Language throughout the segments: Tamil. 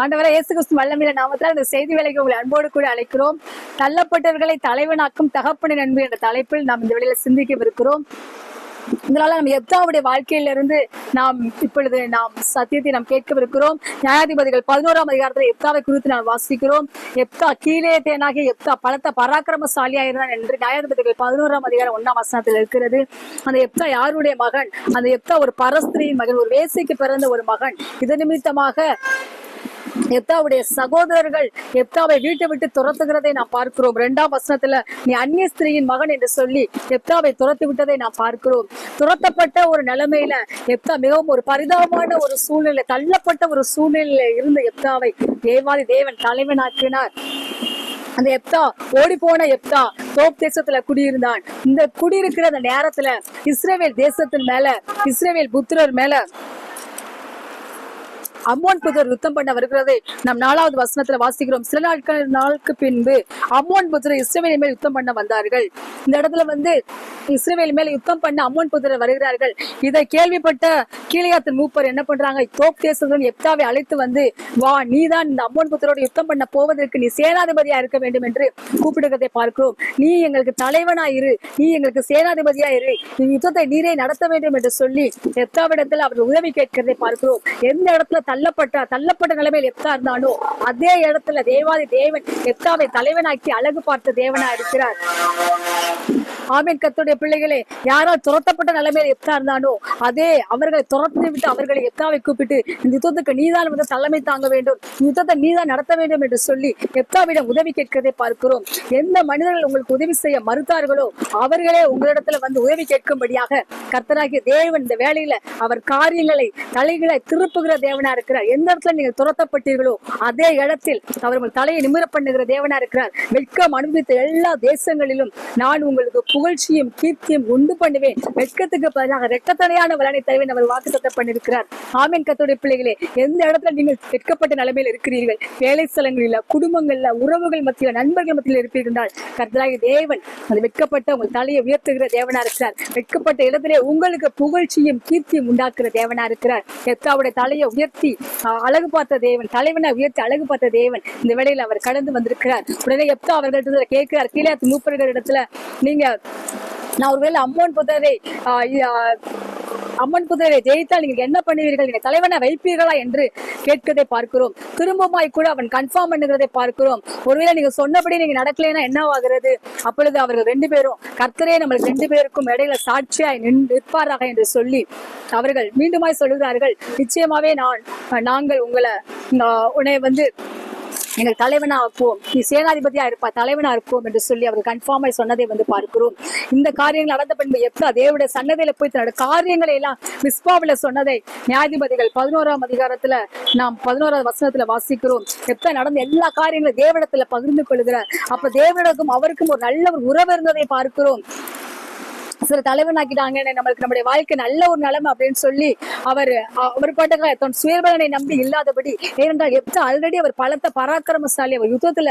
ஆண்டவரை இயேசு கிறிஸ்து வல்லமையில நாமத்தில் இந்த செய்தி வேலைக்கு உங்களை அன்போடு கூட அழைக்கிறோம். தள்ளப்பட்டவர்களை தலைவனாக்கும் தகப்பனின் அன்பு என்ற தலைப்பில் நாம் இந்த வேளையில சிந்திக்கவிருக்கிறோம். இதனால நம்ம எப்தாவுடைய வாழ்க்கையில இருந்து நாம் இப்பொழுது நாம் சத்தியத்தை நாம் கேட்கவிருக்கிறோம். நியாயாதிபதிகள் பதினோராம் அதிகாரத்தில் எப்தாவை குறித்து நாம் வாசிக்கிறோம். எப்தா கீழே தேனாகிய எப்தா பலத்த பராக்கிரமசாலியா இருந்தான் என்று நியாயாதிபதிகள் பதினோராம் அதிகாரம் ஒன்னாம் வசனத்தில் இருக்கிறது. அந்த எப்தா யாருடைய மகன்? அந்த எப்தா ஒரு பரஸ்திரியின் மகன் ஒரு வேசிக்கு பிறந்த ஒரு மகன். இது நிமித்தமாக எப்தாவுடைய சகோதரர்கள் எப்தாவை வீட்டை விட்டு துரத்துகிறதை நாம் பார்க்கிறோம். இரண்டாம் வசனத்துல நீ அந்நிய ஸ்திரீயின் மகன் என்று சொல்லி எப்தாவை துரத்து விட்டதை நாம் பார்க்கிறோம். துரத்தப்பட்ட ஒரு நிலைமையில எப்தா மிகவும் ஒரு பரிதாபமான ஒரு சூழ்நிலை தள்ளப்பட்ட ஒரு சூழ்நிலையில இருந்த எப்தாவை தேவாதி தேவன் தலைவனாக்கினார். அந்த எப்தா ஓடி போன எப்தா தோப் தேசத்துல குடியிருந்தான். இந்த குடியிருக்கிற அந்த நேரத்துல இஸ்ரேவேல் தேசத்தின் மேல இஸ்ரேவேல் புத்திரர் மேல அம்மோன் புத்தர் யுத்தம் பண்ண வருகிறதை நாம் நாலாவது வசனத்துல வாசிக்கிறோம். சில நாட்கள் நாளுக்கு பின்பு அம்மோன் புதர் இஸ்ரேவேல் மேல் யுத்தம் பண்ண வந்தார்கள். இந்த இடத்துல வந்து இஸ்ரேவேல் மேல் யுத்தம் பண்ண அம்மோன் புதர் வருகிறார்கள். இதை கேள்விப்பட்ட கீழையாத்தின் மூப்பர் என்ன பண்றாங்க? தோப் தேசத்துடன் எப்தாவை அழைத்து வந்து வா நீதான் இந்த அம்மோன் புத்தரோட யுத்தம் பண்ண போவதற்கு நீ சேனாதிபதியா இருக்க வேண்டும் என்று கூப்பிடுகிறதை பார்க்கிறோம். நீ எங்களுக்கு தலைவனா இரு. நீ எங்களுக்கு சேனாதிபதியா இரு. நீ யுத்தத்தை நீரே நடத்த வேண்டும் என்று சொல்லி எப்தாவிடத்தில் அவர் உதவி கேட்கிறதை பார்க்கிறோம். எந்த இடத்துல தள்ளப்பட்ட தள்ளப்பட்ட நிலைமையில் எப்தா இருந்தாலும் அதே இடத்துல தேவாதி தேவன் எப்தாவை தலைவனாக்கி அழகு பார்த்த தேவனா இருக்கிறார். ஆமீன் கத்துடைய பிள்ளைகளே யாரால் துரத்தப்பட்ட நிலைமையில் எப்தா இருந்தானோ அதே அவர்களை துரத்தி விட்டு அவர்களை எப்தாவை கூப்பிட்டு இந்த யுத்தத்துக்கு நீதான் வந்து தலைமை தாங்க வேண்டும் யுத்தத்தை நீதான் நடத்த வேண்டும் என்று சொல்லி எப்தாவிடம் உதவி கேட்கிறதை பார்க்கிறோம். எந்த மனிதர்கள் உங்களுக்கு உதவி செய்ய மறுத்தார்களோ அவர்களே உங்களிடத்துல வந்து உதவி கேட்கும்படியாக கர்த்தராகிய தேவன் இந்த வேலையில அவர் காரியங்களை தலைகளை திருப்புகிற தேவனார் இருக்கிறார். எந்த இடத்துல நீங்கள் துரத்தப்பட்டீர்களோ அதே இடத்தில் அவர்கள் தலையை நிமிர பண்ணுகிற தேவனா இருக்கிறார். வெட்கம் அனுபவித்த எல்லா தேசங்களிலும் நான் உங்களுக்கு புகழ்ச்சியும் கீர்த்தியும் உண்டு பண்ணுவேன். வெட்கத்துக்கு பதிலாக ரெட்டத்தனையான வலனை தருவேன் அவர் வாக்கு பண்ணிருக்கிறார் ஆமீன் கத்தோடைய பிள்ளைகளே. எந்த இடத்துல நீங்கள் வெட்கப்பட்ட நிலைமையில் இருக்கிறீர்கள்? வேலை ஸ்தலங்களில் குடும்பங்கள்ல உறவுகள் மத்தியில் நண்பர்கள் மத்தியில் இருப்பீர்கள் கர்த்தராகி தேவன் அந்த வெட்கப்பட்ட உங்கள் தலையை உயர்த்துகிற தேவனா இருக்கிறார். வெட்கப்பட்ட இடத்திலே உங்களுக்கு புகழ்ச்சியும் கீர்த்தியும் உண்டாக்குற தேவனா இருக்கிறார். எத்தாவுடைய தலையை உயர்த்தி அழகு பார்த்த தேவன் தலைவனை உயர்த்தி அழகு பார்த்த தேவன் இந்த வேளையில் அவர் கடந்து வந்திருக்கிறார். உடனே எப்போ அவர்களிடத்துல கேட்கிறார். கீழே மூப்பர்கள் இடத்துல நீங்க நான் ஒருவேளை அம்மோன் புத்தரை ஆஹ், அம்மன் புதரை ஜெயித்தால் நீங்கள் என்ன பண்ணுவீர்கள்? நீங்க தலைவனை வைப்பீர்களா என்று கேட்கிறதை பார்க்கிறோம். திரும்பமாய் கூட அவன் கன்ஃபார்ம் பண்ணுகிறதை பார்க்கிறோம். ஒருவேளை நீங்க சொன்னபடி நீங்க நடக்கலைன்னா என்னவாகிறது? அப்பொழுது அவர்கள் ரெண்டு பேரும் கர்த்தரே நம்மளுக்கு ரெண்டு பேருக்கும் இடையில சாட்சியாய் நின் நிற்பாராக என்று சொல்லி அவர்கள் மீண்டுமாய் சொல்கிறார்கள் நிச்சயமாவே நான் நாங்கள் உங்களை உன்னை வந்து எங்கள் தலைவனா ஆக்குவோம் நீ சேனாதிபதியா இருப்பா தலைவனா இருப்போம் என்று சொல்லி அவர் கன்ஃபார்மாய் சொன்னதை வந்து பார்க்கிறோம். இந்த காரியங்கள் நடந்த பின்பு எப்ப தேவடைய சன்னதியில போய் தன்னோட காரியங்களை எல்லாம் மிஸ்பாவில சொன்னதை நியாயாதிபதிகள் பதினோராம் அதிகாரத்துல நாம் பதினோராம் வசனத்துல வாசிக்கிறோம். எப்ப நடந்த எல்லா காரியங்களும் தேவடத்துல பகிர்ந்து கொள்கிறார் அப்ப தேவனிடக்கும் அவருக்கும் ஒரு நல்ல ஒரு உறவு இருந்ததை பார்க்கிறோம். சில தலைவனாக்கிட்டாங்க நம்மளுக்கு நம்முடைய வாழ்க்கை நல்ல ஒரு நிலைமை அப்படின்னு சொல்லி அவர் அவர் பாட்டுக்க தன் சுயபலனை நம்பி இல்லாதபடி ஏனென்றால் எப்ப ஆல்ரெடி அவர் பலத்த பராக்கிரமசாலி அவர் யுத்தத்துல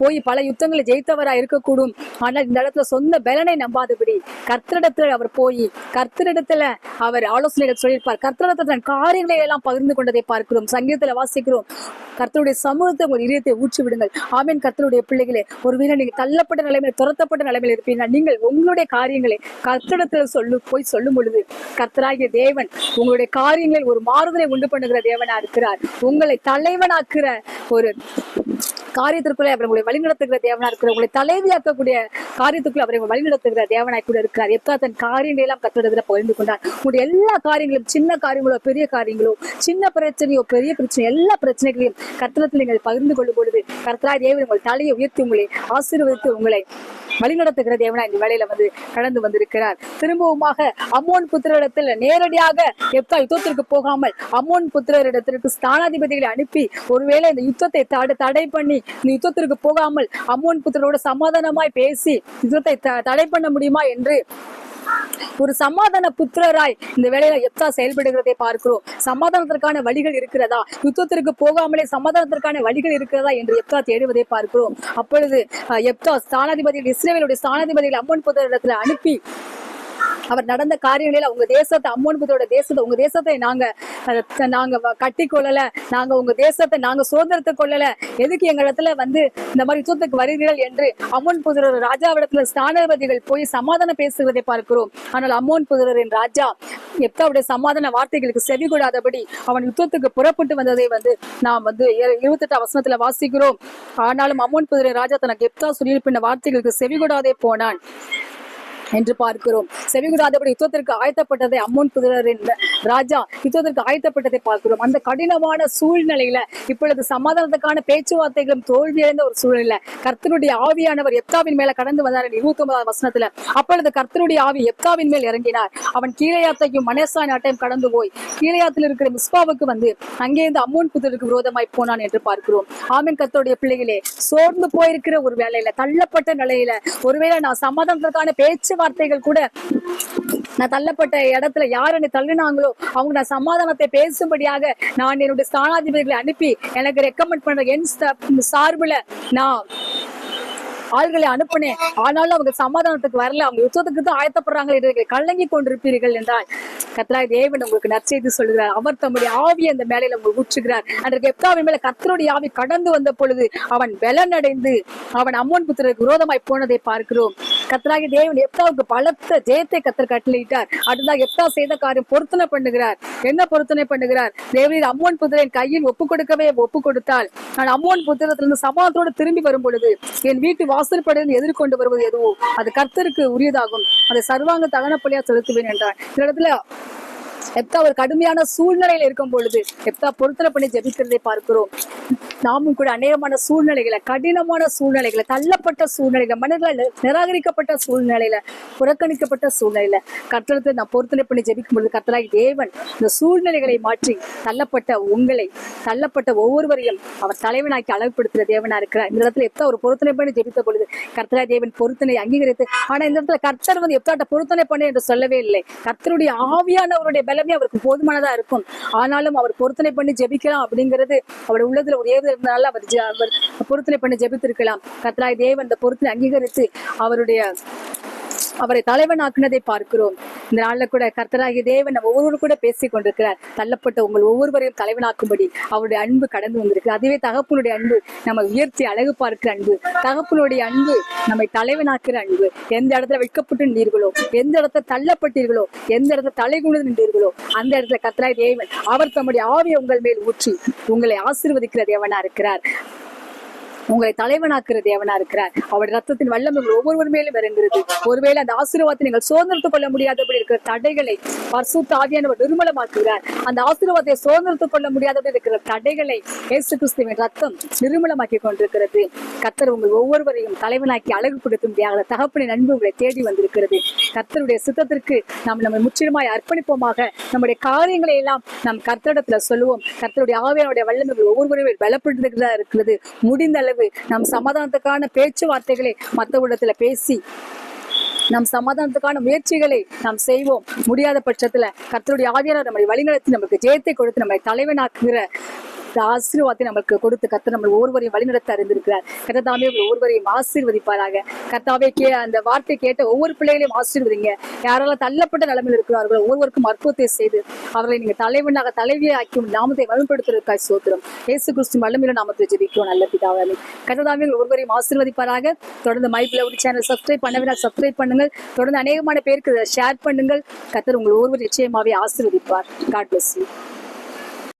போய் பல யுத்தங்களை ஜெயித்தவரா இருக்கக்கூடும். ஆனால் இந்த இடத்துல சொந்த பலனை நம்பாதபடி கர்த்தரிடத்துல அவர் போய் கர்த்தரிடத்துல அவர் ஆலோசனைகள் சொல்லியிருப்பார். கர்த்தரிடத்துல தன் காரியங்களை எல்லாம் பகிர்ந்து கொண்டதை பார்க்கிறோம். சங்கீதத்துல வாசிக்கிறோம். கர்த்தருடைய சமூகத்தை உங்கள் இதயத்தை ஊற்றி விடுங்கள் ஆமீன். கர்த்தருடைய பிள்ளைகளே ஒருவேளை நீங்க தள்ளப்பட்ட நிலைமையில் துரத்தப்பட்ட நிலைமையில் இருப்பீங்கன்னா நீங்கள் உங்களுடைய காரியங்களை கத்திடத்துல சொல்லு போய் சொல்லும் பொழுது கர்த்தராகிய தேவன் உங்களுடைய காரியங்களில் ஒரு மாறுதலை உண்டு பண்ணுகிற தேவனா இருக்கிறார். உங்களை தலைவனாக்குற ஒரு காரியத்திற்குள்ளே அவர் உங்களை வழிநடத்துகிற தேவனா இருக்கிறார் உங்களை தலைவியாக்கக்கூடிய காரியத்துக்குள்ள அவரை வழிநடத்துகிற தேவனாய் கூட இருக்கிறார். எப்பா தன் காரியங்களை எல்லாம் கத்திடத்துல பகிர்ந்து கொண்டார். உங்களுடைய எல்லா காரியங்களும் சின்ன காரியங்களோ பெரிய காரியங்களோ சின்ன பிரச்சனையோ பெரிய பிரச்சனை எல்லா பிரச்சனைகளையும் கத்திரத்தில் நீங்கள் பகிர்ந்து கொள்ளும் பொழுது கர்த்தராய் தேவன் உங்கள் தலையை உயர்த்தி உங்களை ஆசீர்வதித்து உங்களை வழிநடத்துகிற தேவனா இந்த வேலையில வந்து கடந்து வந்திருக்கிறார். திரும்பவுமாக அம்மோன் புத்திரரிடத்தில் நேரடியாக எப்தா யுத்தத்திற்கு போகாமல் அம்மோன் புத்திரரிடத்திற்கு ஸ்தானாதிபதிகளை அனுப்பி ஒருவேளை இந்த யுத்தத்தை தடை தடை பண்ணி இந்த யுத்தத்திற்கு போகாமல் அம்மோன் புத்திரோட சமாதானமாய் பேசி யுத்தத்தை த- தடை பண்ண முடியுமா என்று ஒரு சமாதான புத்திரராய் இந்த வேலையில எப்தா செயல்படுகிறதை பார்க்கிறோம். சமாதானத்திற்கான வழிகள் இருக்கிறதா? யுத்தத்திற்கு போகாமலே சமாதானத்திற்கான வழிகள் இருக்கிறதா என்று எப்தா தேடுவதை பார்க்கிறோம். அப்பொழுது எப்தா ஸ்தானாதிபதிகள் இஸ்ரேலுடைய ஸ்தானாதிபதிகள் அம்மன் புத்திரத்தில் அனுப்பி அவர் நடந்த காரியங்களில் உங்க தேசத்தை அம்மோன்பதோட தேசத்தை உங்க தேசத்தை நாங்க நாங்க கட்டி கொள்ளல நாங்க உங்க தேசத்தை நாங்க சுதந்திரத்தை கொள்ளல. எதுக்கு எங்க இடத்துல வந்து இந்த மாதிரி யுத்தத்துக்கு வருகிறீர்கள் என்று அம்மோன் புதர் ராஜாவிடத்துல ஸ்தானாதிபதிகள் போய் சமாதானம் பேசுவதை பார்க்கிறோம். ஆனால் அம்மோன் புதுரரின் ராஜா எப்தாவுடைய சமாதான வார்த்தைகளுக்கு செவி கூடாதபடி அவன் யுத்தத்துக்கு புறப்பட்டு வந்ததை வந்து நாம் வந்து இருபத்தெட்டு வசனத்துல வாசிக்கிறோம். ஆனாலும் அம்மோன் புதுரை ராஜா தனக்கு எப்தா சொல்லியிருப்பின வார்த்தைகளுக்கு செவி கூடாதே போனான். என்று பார்க்கிறோம். செவிகுடாதபடி யுத்தத்திற்கு ஆயத்தப்பட்டதை அம்மன் புதரின் ராஜா யுத்தத்திற்கு ஆயத்தப்பட்டதை பார்க்கிறோம். அந்த கடினமான சூழ்நிலையில இப்பொழுது சமாதானத்துக்கான பேச்சுவார்த்தைகளும் தோல்வியடைந்த ஒரு சூழ்நிலை கர்த்தனுடைய ஆவியானவர் எப்தாவின் மேல கடந்து வந்தார் இருபத்தி ஒன்பதாம் வசனத்துல அப்பொழுது கர்த்தனுடைய ஆவி எப்தாவின் மேல் இறங்கினார். அவன் கீழையாத்தையும் மனேசா நாட்டையும் கடந்து போய் கீழையாத்தில் இருக்கிற மிஸ்பாவுக்கு வந்து அங்கே இருந்து அம்மோன் புதருக்கு விரோதமாய் போனான் என்று பார்க்கிறோம். ஆமீன் கர்த்தருடைய பிள்ளைகளே சோர்ந்து போயிருக்கிற ஒரு வேலையில தள்ளப்பட்ட நிலையில ஒருவேளை நான் சமாதானத்துக்கான பேச்சு வார்த்தைகள் கூட நான் தள்ளப்பட்ட இடத்துல யார் என்னை தள்ளினாங்களோ அவங்க நான் சமாதானத்தை பேசும்படியாக நான் என்னுடைய ஸ்தானாதிபதிகளை அனுப்பி எனக்கு ரெக்கமெண்ட் பண்ற என் சார்பில் நான் ஆள்களை அனுப்பினேன். ஆனாலும் அவங்க சமாதானத்துக்கு வரல. அவங்க யுத்தத்துக்கு தான் ஆயத்தப்படுறாங்க என்று கலங்கி கொண்டிருப்பீர்கள் என்றால் கத்ராய் தேவன் உங்களுக்கு நற்செய்து சொல்கிறார் அவர் தம்முடைய ஆவி அந்த மேலையில உங்களுக்கு ஊற்றுகிறார். அன்றைக்கு எப்காவின் மேல கத்தருடைய ஆவி கடந்து வந்த பொழுது அவன் பலனடைந்து அவன் அம்மன் புத்திரருக்கு விரோதமாய் போனதை பார்க்கிறோம். கத்தராகி தேவன் எப்தாவுக்கு பலத்த ஜெயத்தை கத்தர் கட்டளையிட்டார். அடுத்ததாக எப்தா செய்த காரியம் பொருத்தனை பண்ணுகிறார். என்ன பொருத்தனை பண்ணுகிறார்? தேவனின் அம்மோன் புத்திரன் கையில் ஒப்பு கொடுக்கவே ஒப்பு கொடுத்தால் நான் அம்மோன் புத்திரத்திலிருந்து சமாதத்தோடு திரும்பி வரும் பொழுது என் வீட்டு வாசல்படையில் எதிர்கொண்டு வருவது எதுவோ அது கர்த்தருக்கு உரியதாகும். அதை சர்வாங்க தகன தகனப்பலியா செலுத்துவேன் என்றார். இந்த இடத்துல எப்தா ஒரு கடுமையான சூழ்நிலையில இருக்கும் பொழுது எப்தா பொருத்தனை பண்ணி ஜபிக்கிறதை பார்க்கிறோம். நாமும் கூட அநேகமான சூழ்நிலைகளை கடினமான சூழ்நிலைகளை தள்ளப்பட்ட சூழ்நிலைகளை மனிதர்கள் நிராகரிக்கப்பட்ட சூழ்நிலையில புறக்கணிக்கப்பட்ட சூழ்நிலையில கட்டளத்தை நான் பொருத்தனை பண்ணி ஜெபிக்கும் பொழுது கத்தலாய் தேவன் இந்த சூழ்நிலைகளை மாற்றி தள்ளப்பட்ட உங்களை தள்ளப்பட்ட ஒவ்வொருவரையும் அவர் தலைவனாக்கி அழகுப்படுத்துகிற தேவனா இருக்கிறார். இந்த இடத்துல எப்தா ஒரு பொருத்தனை பண்ணி ஜெபித்த பொழுது கர்த்தராய் தேவன் பொருத்தனை அங்கீகரித்து ஆனா இந்த இடத்துல கர்த்தர் வந்து எப்தாட்ட பொருத்தனை பண்ணு என்று சொல்லவே இல்லை. கர்த்தருடைய ஆவியானவருடைய எல்லாமே அவருக்கு போதுமானதா இருக்கும். ஆனாலும் அவர் பொருத்தனை பண்ணி ஜெபிக்கலாம் அப்படிங்கிறது அவர் உள்ளதுல ஒரு ஏது இருந்தனால அவர் அவர் பொருத்தனை பண்ணி ஜெபித்திருக்கலாம். கத்ராய் தேவன் அந்த பொருத்தனை அங்கீகரித்து அவருடைய அவரை தலைவனாக்குனதை பார்க்கிறோம். இந்த நாள்ல கூட கர்த்தராகிய தேவன் நம்ம ஒவ்வொரு கூட பேசிக் கொண்டிருக்கிறார் தள்ளப்பட்ட உங்கள் ஒவ்வொருவரையும் தலைவனாக்கும்படி அவருடைய அன்பு கடந்து வந்திருக்கு அதுவே தகப்பனுடைய அன்பு நம்ம உயர்த்தி அழகு பார்க்கிற அன்பு தகப்பனுடைய அன்பு நம்மை தலைவனாக்குற அன்பு. எந்த இடத்துல வெட்கப்பட்டு நின்றீர்களோ எந்த இடத்துல தள்ளப்பட்டீர்களோ எந்த இடத்துல தலை குனிந்து நின்றீர்களோ அந்த இடத்துல கர்த்தராய் தேவன் அவர் தம்முடைய ஆவியை உங்கள் மேல் ஊற்றி உங்களை ஆசிர்வதிக்கிற தேவனா இருக்கிறார். உங்களை தலைவனாக்குற தேவனா இருக்கிறார்? அவருடைய ரத்தத்தின் வல்லம் உங்கள் ஒவ்வொருவர் மேலும் இறங்குகிறது. ஒருவேளை அந்த ஆசீர்வாதத்தை நீங்கள் சுதந்திரத்துக் கொள்ள முடியாதபடி இருக்கிற தடைகளை பர்சுத்த ஆவியானவர் நிர்மலமாக்குகிறார். அந்த ஆசீர்வாதத்தை சுதந்திரத்துக் கொள்ள முடியாதபடி இருக்கிற தடைகளை ஏசு கிறிஸ்துவின் ரத்தம் நிர்மலமாக்கி கொண்டிருக்கிறது. கத்தர் உங்கள் ஒவ்வொருவரையும் தலைவனாக்கி அழகுபடுத்தும் தியாக தகப்பனின் அன்பு உங்களை தேடி வந்திருக்கிறது. கர்த்தருடைய சித்தத்திற்கு நாம் நம்மை முற்றிலுமாய் அர்ப்பணிப்போமாக நம்முடைய காரியங்களை எல்லாம் நாம் கர்த்தரிடத்துல சொல்லுவோம். கர்த்தருடைய ஆவியானுடைய வல்லமைகள் ஒவ்வொருவரையும் பலப்படுத்துகிறதா இருக்கிறது. முடிந்த அளவு நம் சமாதானத்துக்கான பேச்சுவார்த்தைகளை மற்றவரிடத்துல பேசி நம் சமாதானத்துக்கான முயற்சிகளை நாம் செய்வோம். முடியாத பட்சத்துல கர்த்தருடைய ஆவியானவர் நம்மை வழிநடத்தி நமக்கு ஜெயத்தை கொடுத்து நம்மை தலைவனாக்குகிற இந்த ஆசீர்வாதத்தை நமக்கு கொடுத்து கத்த நம்ம ஒவ்வொருவரையும் வழிநடத்த அறிந்திருக்கிறார். கர்த்தாவே உங்கள் ஒவ்வொருவரையும் ஆசீர்வதிப்பாராக. கத்தாவே கே அந்த வார்த்தை கேட்ட ஒவ்வொரு பிள்ளைகளையும் ஆசீர்வதிங்க. யாரெல்லாம் தள்ளப்பட்ட நிலைமையில் இருக்கிறார்கள் ஒவ்வொருவருக்கும் அற்புதத்தை செய்து அவர்களை நீங்க தலைவனாக தலைவியை ஆக்கி நாமத்தை வலுப்படுத்துவதற்காக சோத்திரம் இயேசு கிறிஸ்து வல்லமையில நாமத்தை ஜெபிக்கிறோம். நல்ல பிதாவே கர்த்தாவே உங்கள் ஒவ்வொருவரையும் ஆசீர்வதிப்பாராக. தொடர்ந்து மை ஒரு சேனல் சப்ஸ்கிரைப் பண்ணவே சப்ஸ்கிரைப் பண்ணுங்கள். தொடர்ந்து அநேகமான பேருக்கு ஷேர் பண்ணுங்கள். கத்தர் உங்கள் ஒவ்வொரு நிச்சயமாவே ஆசீர்வதிப்பார். God bless you